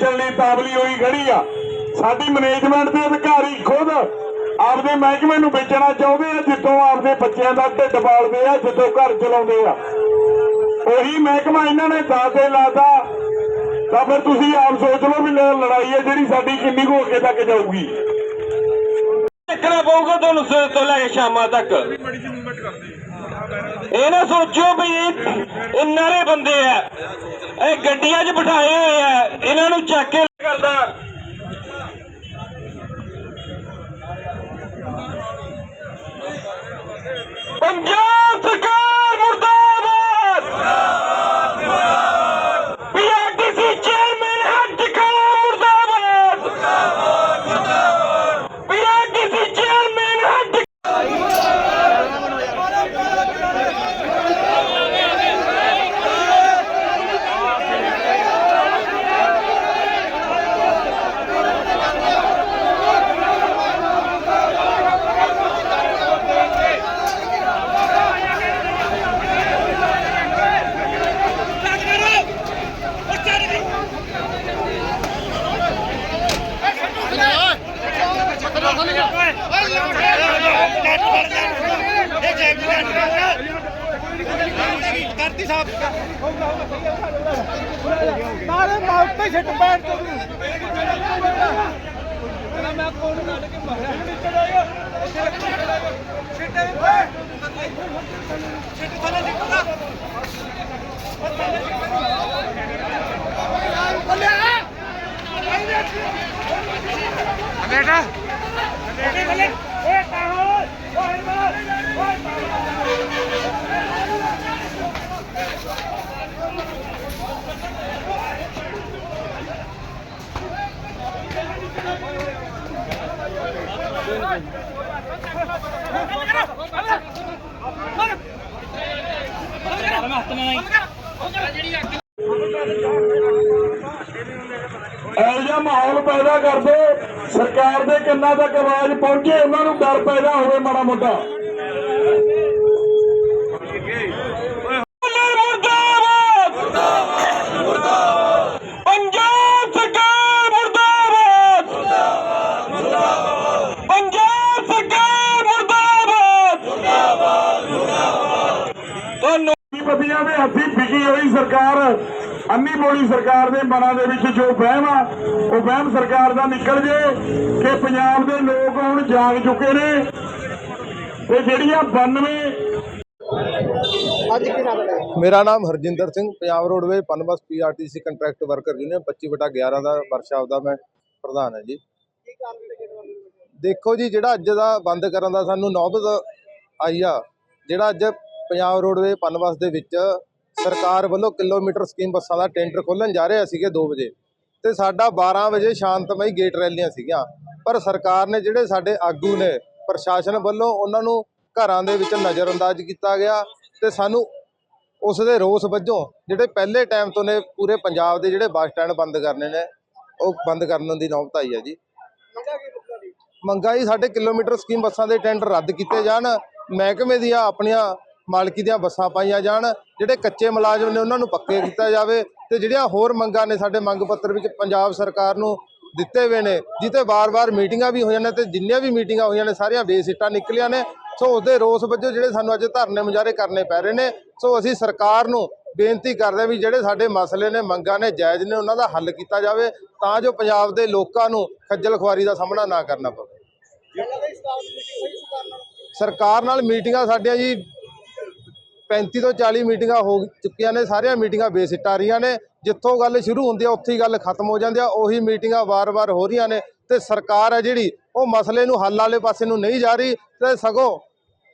ਵੇਚਣ ਲਈ ਤਾਵਲੀ ਹੋਈ ਖੜੀ ਆ। ਸਾਡੀ ਮੈਨੇਜਮੈਂਟ ਦੇ ਅਧਿਕਾਰੀ ਖੁਦ ਆਪਦੇ ਮਹਿਕਮੇ ਨੂੰ ਵੇਚਣਾ ਚਾਹੁੰਦੇ ਆ, ਜਿੱਥੋਂ ਆਪਦੇ ਬੱਚਿਆਂ ਦਾ ਢਿੱਡ ਪਾਲਦੇ ਆ, ਜਿੱਥੋਂ ਘਰ ਚਲਾਉਂਦੇ ਆ। ਉਹੀ ਮਹਿਕਮਾ ਇਹਨਾਂ ਨੇ ਦਾਦੇ ਲਾਤਾ। ਤਾਂ ਫਿਰ ਤੁਸੀਂ ਆਪ ਸੋਚ ਲਓ ਵੀ ਲੜਾਈ ਹੈ ਜਿਹੜੀ ਸਾਡੀ ਕਿੰਨੀ ਕੁ ਅੱਗੇ ਤੱਕ ਜਾਊਗੀ। ਦੇਖਣਾ ਪਊਗਾ ਤੁਹਾਨੂੰ ਸਵੇਰ ਤੋਂ ਲੈ ਕੇ ਸ਼ਾਮਾਂ ਤੱਕ। ਇਹ ਨਾ ਸੋਚੋ ਵੀ ਇਹ ਇਹ ਨਾਰੇ ਬੰਦੇ ਆ। ਗੱਡੀਆਂ 'ਚ ਬਿਠਾਏ ਹੋਏ ਆ। ਇਹਨਾਂ ਨੂੰ ਚੱਕ ਕੇ ਕਰਦਾ ਪੰਜਾਬ ਸਰਕਾਰ ਮੁਰਦਾਬਾਦ ਪੀਆਰਟੀਸੀ ਚੇਅਰਮੈਨ ਹੱਟ ਖੜਾ ਮੁਰਦਾਬਾਦ ਪੀਆਰਟੀਸੀ ਚੇਅਰਮੈਨ ਹੱਟ ਕਰਤੀ ਸਾਹਿਬ ਮਾਰੇ ਮਾਉਟ ਤੇ ਛੱਟ ਪੈਣ ਤੋਂ ਤੇਰਾ ਮੈਂ ਕੋਲ ਕੱਢ ਕੇ ਮਾਰਿਆ। ਨੀਚੇ ਆਇਆ ਛੱਟੇ ਛੱਟ ਥੱਲੇ ਨਿਕਲਦਾ ਬੇਟਾ ਬੇਟੇ। ਇਹੋ ਜਿਹਾ ਮਾਹੌਲ ਪੈਦਾ ਕਰਦੇ, ਸਰਕਾਰ ਦੇ ਕੰਨਾਂ ਤੱਕ ਆਵਾਜ਼ ਪਹੁੰਚੇ, ਉਹਨਾਂ ਨੂੰ ਡਰ ਪੈਦਾ ਹੋਵੇ ਮਾੜਾ ਮੋਟਾ। ਮੁਰਦਾਬਾਦ। ਪੰਜਾਬ ਸਰਕਾਰ ਮੁਰਦਾਬਾਦ ਪੰਜਾਬ ਸਰਕਾਰ ਮੁਰਦਾਬਾਦ ਪਤੀਆਂ ਦੇ ਹੱਥੀ ਫਿਕੀ ਹੋਈ ਸਰਕਾਰ ਅੰਨੀ ਬੋਲੀ ਸਰਕਾਰ ਦੇ ਮਨਾਂ ਦੇ ਵਿੱਚ ਜੋ ਵਹਿਮ ਆ ਉਹ ਵਹਿਮ ਸਰਕਾਰ ਦਾ ਨਿਕਲ ਜੇ ਕਿ ਪੰਜਾਬ ਦੇ ਲੋਕ ਹੁਣ ਜਾਗ ਚੁੱਕੇ ਨੇ। ਤੇ ਜਿਹੜੀਆਂ 92 ਮੇਰਾ ਨਾਮ Harjinder Singh Punjab roadway PUNBUS PRTC contract worker union 25 ਬਟਾ 11 ਦਾ ਵਰਕਸ਼ਾਪ ਦਾ ਮੈਂ ਪ੍ਰਧਾਨ ਹਾਂ ਜੀ। ਦੇਖੋ ਜੀ ਜਿਹੜਾ ਅੱਜ ਦਾ ਬੰਦ ਕਰਨ ਦਾ ਸਾਨੂੰ ਨੌਬਤ ਆਈ ਆ ਜਿਹੜਾ ਅੱਜ ਪੰਜਾਬ ਰੋਡਵੇ ਪਨਬਸ ਦੇ ਵਿੱਚ ਸਰਕਾਰ ਵੱਲੋਂ ਕਿਲੋਮੀਟਰ ਸਕੀਮ ਬੱਸਾਂ ਦਾ ਟੈਂਡਰ ਖੋਲ੍ਹਣ ਜਾ ਰਿਹਾ ਸੀਗੇ 2 ਵਜੇ ਤੇ ਸਾਡਾ 12 ਵਜੇ ਸ਼ਾਂਤਮਈ ਗੇਟ ਰੈਲੀਆਂ ਸੀਗੀਆਂ। ਪਰ ਸਰਕਾਰ ਨੇ ਜਿਹੜੇ ਸਾਡੇ ਆਗੂ ਨੇ ਪ੍ਰਸ਼ਾਸਨ ਵੱਲੋਂ ਉਹਨਾਂ ਨੂੰ ਘਰਾਂ ਦੇ ਵਿੱਚ ਨਜ਼ਰਅੰਦਾਜ਼ ਕੀਤਾ ਗਿਆ ਤੇ ਸਾਨੂੰ ਉਸ ਦੇ ਰੋਸ ਵਜੋਂ ਜਿਹੜੇ ਪਹਿਲੇ ਟਾਈਮ ਤੋਂ ਨੇ ਪੂਰੇ ਪੰਜਾਬ ਦੇ ਜਿਹੜੇ ਬੱਸ ਸਟੈਂਡ ਬੰਦ ਕਰਨੇ ਨੇ, ਉਹ ਬੰਦ ਕਰਨ ਦੀ ਨੌਬਤ ਆਈ ਹੈ ਜੀ। ਮੰਗਾਂ ਜੀ ਸਾਡੇ ਕਿਲੋਮੀਟਰ ਸਕੀਮ ਬੱਸਾਂ ਦੇ ਟੈਂਡਰ ਰੱਦ ਕੀਤੇ ਜਾਣ। ਮਹਿਕਮੇ ਦੀਆਂ ਆਪਣੀਆਂ ਮਾਲਕੀ ਦੀਆਂ ਬੱਸਾਂ ਪਾਈਆਂ ਜਾਣ ਜਿਹੜੇ ਕੱਚੇ ਮੁਲਾਜ਼ਮ ਨੇ ਉਹਨਾਂ ਨੂੰ ਪੱਕੇ ਕੀਤਾ ਜਾਵੇ ਤੇ ਜਿਹੜੀਆਂ ਹੋਰ ਮੰਗਾਂ ਨੇ ਸਾਡੇ ਮੰਗ ਪੱਤਰ ਵਿੱਚ ਪੰਜਾਬ ਸਰਕਾਰ ਨੂੰ ਦਿੱਤੇ ਹੋਏ ਨੇ ਜਿੱਤੇ ਵਾਰ-ਵਾਰ ਮੀਟਿੰਗਾਂ ਵੀ ਹੋਈਆਂ ਨੇ ਤੇ ਜਿੰਨੀਆਂ ਵੀ ਮੀਟਿੰਗਾਂ ਹੋਈਆਂ ਨੇ ਸਾਰੀਆਂ ਬੇਸਿੱਟਾਂ ਨਿਕਲੀਆਂ ਨੇ। ਸੋ ਉਸਦੇ ਰੋਸ ਵਜੋਂ ਜਿਹੜੇ ਸਾਨੂੰ ਅੱਜ ਧਰਨੇ ਮੁਜ਼ਾਹਰੇ ਕਰਨੇ ਪੈ ਰਹੇ ਨੇ ਸੋ ਅਸੀਂ ਸਰਕਾਰ ਨੂੰ ਬੇਨਤੀ ਕਰਦੇ ਵੀ ਜਿਹੜੇ ਸਾਡੇ ਮਸਲੇ ਨੇ ਮੰਗਾਂ ਨੇ ਜਾਇਜ਼ ਨੇ ਉਹਨਾਂ ਦਾ ਹੱਲ ਕੀਤਾ ਜਾਵੇ ਤਾਂ ਜੋ ਪੰਜਾਬ ਦੇ ਲੋਕਾਂ ਨੂੰ ਖੱਜਲ ਖੁਆਰੀ ਦਾ ਸਾਹਮਣਾ ਨਾ ਕਰਨਾ ਪਵੇ। ਸਰਕਾਰ ਨਾਲ ਮੀਟਿੰਗਾਂ ਸਾਡੀਆਂ ਜੀ 35 ਤੋਂ 40 ਮੀਟਿੰਗਾਂ ਹੋ ਚੁੱਕੀਆਂ ਨੇ, ਸਾਰੀਆਂ ਮੀਟਿੰਗਾਂ ਬੇਸਿੱਟਾ ਰਹੀਆਂ ਨੇ। ਜਿੱਥੋਂ ਗੱਲ ਸ਼ੁਰੂ ਹੁੰਦੀ ਆ, ਉੱਥੇ ਹੀ ਗੱਲ ਖਤਮ ਹੋ ਜਾਂਦੀ ਆ, ਉਹੀ ਮੀਟਿੰਗਾਂ ਵਾਰ-ਵਾਰ ਹੋ ਰਹੀਆਂ ਨੇ ਤੇ ਸਰਕਾਰ ਹੈ ਜਿਹੜੀ, ਉਹ ਮਸਲੇ ਨੂੰ ਹੱਲ ਵਾਲੇ ਪਾਸੇ ਨੂੰ ਨਹੀਂ ਜਾ ਰਹੀ ਤੇ ਸਗੋਂ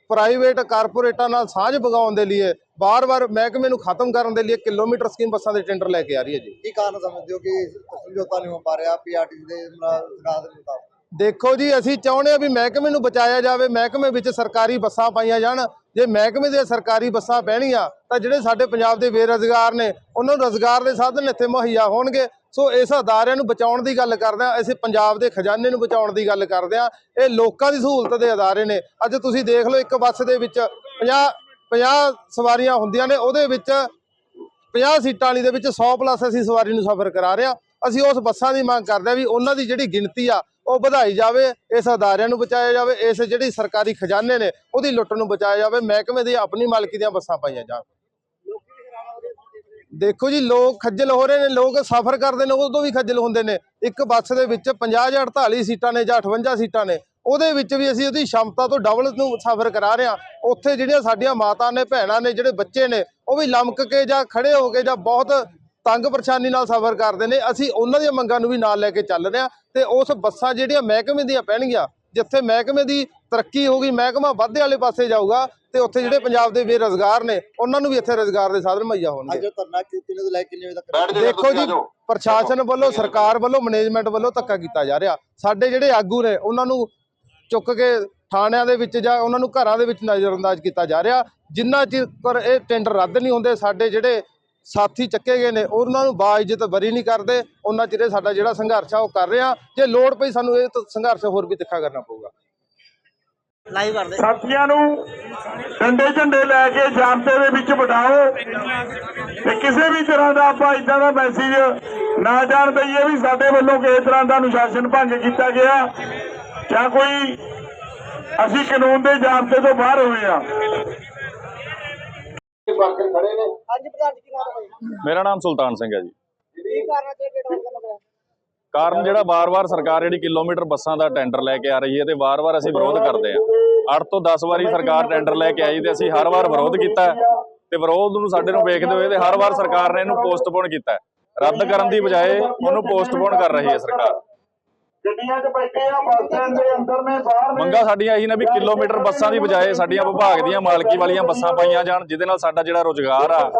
ਪ੍ਰਾਈਵੇਟ ਕਾਰਪੋਰੇਟਾਂ ਨਾਲ ਸਾਂਝ ਬਗਾਉਣ ਦੇ ਲਈ ਵਾਰ-ਵਾਰ ਮਹਿਕਮੇ ਨੂੰ ਖਤਮ ਕਰਨ ਦੇ ਲਈ ਕਿਲੋਮੀਟਰ ਸਕੀਮ ਬੱਸਾਂ ਦੇ ਟੈਂਡਰ ਲੈ ਕੇ ਆ ਰਹੀ ਹੈ ਜੀ। ਕੀ ਕਾਰਨ ਸਮਝਦੇ ਹੋ ਕਿ ਸਮਝੌਤਾ ਨਹੀਂ ਹੋ ਪਾ ਰਿਹਾ ਪੀਆਰਟੀ ਦੇ ਨਾਲ ਦੇ ਮੁਤਾਬਕ ਦੇਖੋ ਜੀ, ਅਸੀਂ ਚਾਹੁੰਦੇ ਆ ਵੀ ਮਹਿਕਮੇ ਨੂੰ ਬਚਾਇਆ ਜਾਵੇ, ਮਹਿਕਮੇ ਵਿੱਚ ਸਰਕਾਰੀ ਬੱਸਾਂ ਪਾਈਆਂ ਜਾਣ। ਜੇ ਮਹਿਕਮੇ ਦੀਆਂ ਸਰਕਾਰੀ ਬੱਸਾਂ ਪੈਣੀਆਂ, ਤਾਂ ਜਿਹੜੇ ਸਾਡੇ ਪੰਜਾਬ ਦੇ ਬੇਰੁਜ਼ਗਾਰ ਨੇ, ਉਹਨਾਂ ਨੂੰ ਰੁਜ਼ਗਾਰ ਦੇ ਸਾਧਨ ਇੱਥੇ ਮੁਹੱਈਆ ਹੋਣਗੇ। ਸੋ ਇਸ ਅਦਾਰਿਆਂ ਨੂੰ ਬਚਾਉਣ ਦੀ ਗੱਲ ਕਰਦੇ ਆ ਅਸੀਂ ਪੰਜਾਬ ਦੇ ਖਜ਼ਾਨੇ ਨੂੰ ਬਚਾਉਣ ਦੀ ਗੱਲ ਕਰਦੇ ਆ ਇਹ ਲੋਕਾਂ ਦੀ ਸਹੂਲਤ ਦੇ ਅਦਾਰੇ ਨੇ। ਅੱਜ ਤੁਸੀਂ ਦੇਖ ਲਓ, ਇੱਕ ਬੱਸ ਦੇ ਵਿੱਚ 50 50 ਸਵਾਰੀਆਂ ਹੁੰਦੀਆਂ ਨੇ, ਉਹਦੇ ਵਿੱਚ 50 ਸੀਟਾਂ ਵਾਲੀ ਦੇ ਵਿੱਚ 100 ਪਲੱਸ ਅਸੀਂ ਸਵਾਰੀ ਨੂੰ ਸਫ਼ਰ ਕਰਾ ਰਹੇ ਹਾਂ। ਅਸੀਂ ਉਸ ਬੱਸਾਂ ਦੀ ਮੰਗ ਕਰਦੇ ਆ ਵੀ ਉਹਨਾਂ ਦੀ ਜਿਹੜੀ ਗਿਣਤੀ ਆ, ਉਹ ਵਧਾਈ ਜਾਵੇ, ਇਸ ਅਦਾਰਿਆਂ ਨੂੰ ਬਚਾਇਆ ਜਾਵੇ, ਇਸ ਜਿਹੜੀ ਸਰਕਾਰੀ ਖਜ਼ਾਨੇ ਨੇ, ਉਹਦੀ ਲੁੱਟ ਨੂੰ ਬਚਾਇਆ ਜਾਵੇ, ਮਹਿਕਮੇ ਦੀ ਆਪਣੀ ਮਾਲਕੀ ਦੀਆਂ ਬੱਸਾਂ ਪਾਈਆਂ ਜਾਣ। ਦੇਖੋ ਜੀ, ਲੋਕ ਖੱਜਲ ਹੋ ਰਹੇ ਨੇ, ਲੋਕ ਸਫ਼ਰ ਕਰਦੇ ਨੇ, ਉਦੋਂ ਵੀ ਖੱਜਲ ਹੁੰਦੇ ਨੇ। ਇੱਕ ਬੱਸ ਦੇ ਵਿੱਚ 50 ਜਾਂ 48 ਸੀਟਾਂ ਨੇ ਜਾਂ 58 ਸੀਟਾਂ ਨੇ, ਉਹਦੇ ਵਿੱਚ ਵੀ ਅਸੀਂ ਉਹਦੀ ਸ਼ਮਤਾ ਤੋਂ ਡਬਲ ਨੂੰ ਸਫ਼ਰ ਕਰਾ ਰਹੇ ਹਾਂ। ਉੱਥੇ ਜਿਹੜੀਆਂ ਸਾਡੀਆਂ ਮਾਤਾ ਨੇ, ਭੈਣਾਂ ਨੇ, ਜਿਹੜੇ ਬੱਚੇ ਨੇ, ਉਹ ਵੀ ਲਮਕ ਕੇ ਜਾਂ ਖੜੇ ਹੋ ਕੇ ਜਾਂ ਬਹੁਤ ਤੰਗ ਪਰੇਸ਼ਾਨੀ ਨਾਲ ਸਫ਼ਰ ਕਰਦੇ ਨੇ। ਅਸੀਂ ਉਹਨਾਂ ਦੀਆਂ ਮੰਗਾਂ ਨੂੰ ਵੀ ਨਾਲ ਲੈ ਕੇ ਚੱਲ ਰਹੇ ਹਾਂ ਤੇ ਉਸ ਬੱਸਾਂ ਜਿਹੜੀਆਂ ਮਹਿਕਮੇ ਦੀਆਂ ਪੈਣਗੀਆਂ ਜਿੱਥੇ ਮਹਿਕਮੇ ਦੀ ਤਰੱਕੀ ਹੋਗੀ ਮਹਿਕਮਾ ਵਾਧੇ ਵਾਲੇ ਪਾਸੇ ਜਾਊਗਾ ਤੇ ਉੱਥੇ ਜਿਹੜੇ ਪੰਜਾਬ ਦੇ ਬੇਰੁਜ਼ਗਾਰ ਨੇ ਉਹਨਾਂ ਨੂੰ ਵੀ ਇੱਥੇ ਰੁਜ਼ਗਾਰ ਦੇ ਸਾਧਨ ਮੁਹੱਈਆ ਹੋਣਗੇ। ਅੱਜ ਉਹ ਧਰਨਾ ਕਿ- ਕਿੰਨੇ ਤੋਂ ਲੈ ਕੇ ਕਿੰਨੇ ਵਜੇ ਤੱਕ ਦੇਖੋ ਜੀ ਪ੍ਰਸ਼ਾਸਨ ਵੱਲੋਂ ਸਰਕਾਰ ਵੱਲੋਂ ਮੈਨੇਜਮੈਂਟ ਵੱਲੋਂ ਧੱਕਾ ਕੀਤਾ ਜਾ ਰਿਹਾ। ਸਾਡੇ ਜਿਹੜੇ ਆਗੂ ਨੇ ਉਹਨਾਂ ਨੂੰ ਚੁੱਕ ਕੇ ਥਾਣਿਆਂ ਦੇ ਵਿੱਚ ਜਾਂ ਉਹਨਾਂ ਨੂੰ ਘਰਾਂ ਦੇ ਵਿੱਚ ਨਜ਼ਰਅੰਦਾਜ਼ ਕੀਤਾ ਜਾ ਰਿਹਾ। ਜਿੰਨਾ ਚਿਰ ਇਹ ਟੈਂਡਰ ਰੱਦ ਨਹੀਂ ਹੁੰਦੇ ਸਾਡੇ ਜਿਹੜੇ ਸਾਥੀ ਚੱਕੇ ਗਏ ਨੇ ਉਹਨਾਂ ਨੂੰ ਬਾਇਜ਼ਤ ਬਰੀ ਨਹੀਂ ਕਰਦੇ ਉਹਨਾਂ ਚਿਰ ਸਾਡਾ ਜਿਹੜਾ ਸੰਘਰਸ਼ ਆ ਉਹ ਕਰ ਰਹੇ ਆ। ਜੇ ਲੋੜ ਪਈ ਸਾਨੂੰ ਇਹ ਸੰਘਰਸ਼ ਹੋਰ ਵੀ ਤਿੱਖਾ ਕਰਨਾ ਪਊਗਾ। ਸਾਥੀਆਂ ਨੂੰ ਡੰਡੇ ਝੰਡੇ ਲੈ ਕੇ ਜਾਬਤੇ ਦੇ ਵਿੱਚ ਬਿਠਾਓ ਤੇ ਕਿਸੇ ਵੀ ਤਰ੍ਹਾਂ ਦਾ ਆਪਾਂ ਇਦਾਂ ਦਾ ਮੈਸੇਜ ਨਾ ਜਾਣ ਦਈਏ ਵੀ ਸਾਡੇ ਵੱਲੋਂ ਕਿਸੇ ਤਰ੍ਹਾਂ ਦਾ ਅਨੁਸ਼ਾਸਨ ਭੰਗ ਕੀਤਾ ਗਿਆ ਜਾਂ ਕੋਈ ਅਸੀਂ ਕਾਨੂੰਨ ਦੇ ਜਾਬਤੇ ਤੋਂ ਬਾਹਰ ਹੋਏ ਆ। ਹਾਂਜੀ ਪ੍ਰਧਾਨ ਜੀ ਕੀ ਨਾਮ ਹੈ ਮੇਰਾ ਨਾਮ ਸੁਲਤਾਨ ਸਿੰਘ ਹੈ ਜੀ। ਕੀ ਕਾਰਨ ਹੈ ਗੇਟ ਬੰਦ ਕਰਨਾ ਪਿਆ ਕਾਰਨ ਜਿਹੜਾ ਵਾਰ-ਵਾਰ ਸਰਕਾਰ ਜਿਹੜੀ ਕਿਲੋਮੀਟਰ ਬੱਸਾਂ ਦਾ ਟੈਂਡਰ ਲੈ ਕੇ ਆ ਰਹੀ ਹੈ ਤੇ ਵਾਰ-ਵਾਰ ਅਸੀਂ ਵਿਰੋਧ ਕਰਦੇ ਹਾਂ। 8 ਤੋਂ 10 ਵਾਰੀ ਸਰਕਾਰ ਟੈਂਡਰ ਲੈ ਕੇ ਆਈ ਤੇ ਅਸੀਂ ਹਰ ਵਾਰ ਵਿਰੋਧ ਕੀਤਾ ਤੇ ਵਿਰੋਧ ਨੂੰ ਸਾਡੇ ਨੂੰ ਵੇਖਦੇ ਹੋਏ ਤੇ ਹਰ ਵਾਰ ਸਰਕਾਰ ਨੇ ਇਹਨੂੰ ਪੋਸਟਪੋਨ ਕੀਤਾ ਹੈ। ਰੱਦ ਕਰਨ ਦੀ ਬਜਾਏ ਉਹਨੂੰ ਪੋਸਟਪੋਨ ਕਰ ਰਹੀ ਹੈ ਸਰਕਾਰ। ਗੱਡੀਆਂ 'ਚ ਬੈਠੇ ਆ, ਬੱਸ ਸਟੈਂਡ ਦੇ ਅੰਦਰ ਨੇ, ਬਾਹਰ ਨੇ। ਮੰਗਾ ਸਾਡੀਆਂ ਇਹੀ ਨੇ ਵੀ ਕਿਲੋਮੀਟਰ ਬੱਸਾਂ ਦੀ ਬਜਾਏ ਸਾਡੀਆਂ ਵਿਭਾਗ ਦੀਆਂ, ਮਾਲਕੀ ਵਾਲੀਆਂ ਬੱਸਾਂ ਪਾਈਆਂ ਜਾਣ, ਜਿਹਦੇ ਨਾਲ ਸਾਡਾ ਜਿਹੜਾ ਰੋਜ਼ਗਾਰ ਆ,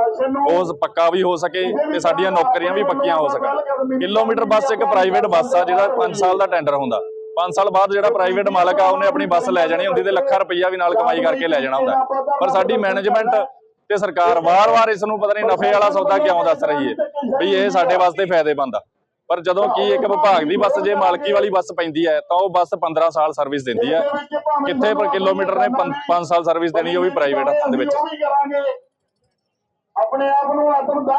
ਉਹ ਪੱਕਾ ਵੀ ਹੋ ਸਕੇ ਤੇ ਸਾਡੀਆਂ ਨੌਕਰੀਆਂ ਵੀ ਪੱਕੀਆਂ ਹੋ ਸਕਣ। ਕਿਲੋਮੀਟਰ ਬੱਸ ਇੱਕ ਪ੍ਰਾਈਵੇਟ ਬੱਸ ਆ ਜਿਹੜਾ 5 ਸਾਲ ਦਾ ਟੈਂਡਰ ਹੁੰਦਾ। 5 ਸਾਲ ਬਾਅਦ ਜਿਹੜਾ ਪ੍ਰਾਈਵੇਟ ਮਾਲਕ ਆ, ਉਹਨੇ ਆਪਣੀ ਬੱਸ ਲੈ ਜਾਣੀ ਹੁੰਦੀ ਤੇ ਲੱਖਾਂ ਰੁਪਈਆ ਵੀ ਨਾਲ ਕਮਾਈ ਕਰਕੇ ਲੈ ਜਾਣਾ ਹੁੰਦਾ। ਪਰ ਸਾਡੀ ਮੈਨੇਜਮੈਂਟ ਤੇ ਸਰਕਾਰ ਵਾਰ-ਵਾਰ ਇਸ ਨੂੰ ਪਤਾ ਨਹੀਂ ਨਫੇ ਵਾਲਾ ਸੌਦਾ ਕਿਉਂ ਦੱਸ ਰਹੀ ਹੈ? ਵੀ ਇਹ ਸਾਡੇ ਵਾਸਤੇ ਫਾਇਦੇਮੰਦ ਆ। ਪਰ ਜਦੋਂ ਕੀ ਇੱਕ ਵਿਭਾਗ ਦੀ ਬੱਸ ਜੇ ਮਾਲਕੀ ਵਾਲੀ ਬੱਸ ਪੈਂਦੀ ਹੈ ਤਾਂ ਉਹ ਬੱਸ 15 ਸਾਲ ਸਰਵਿਸ ਦਿੰਦੀ ਹੈ। ਕਿੱਥੇ ਪਰ ਕਿਲੋਮੀਟਰ ਨੇ 5 ਸਾਲ ਸਰਵਿਸ ਦੇਣੀ ਉਹ ਵੀ ਪ੍ਰਾਈਵੇਟ ਹੱਥਾਂ ਦੇ ਵਿੱਚ। ਆਪਣੇ ਆਪ ਨੂੰ ਆਤਮ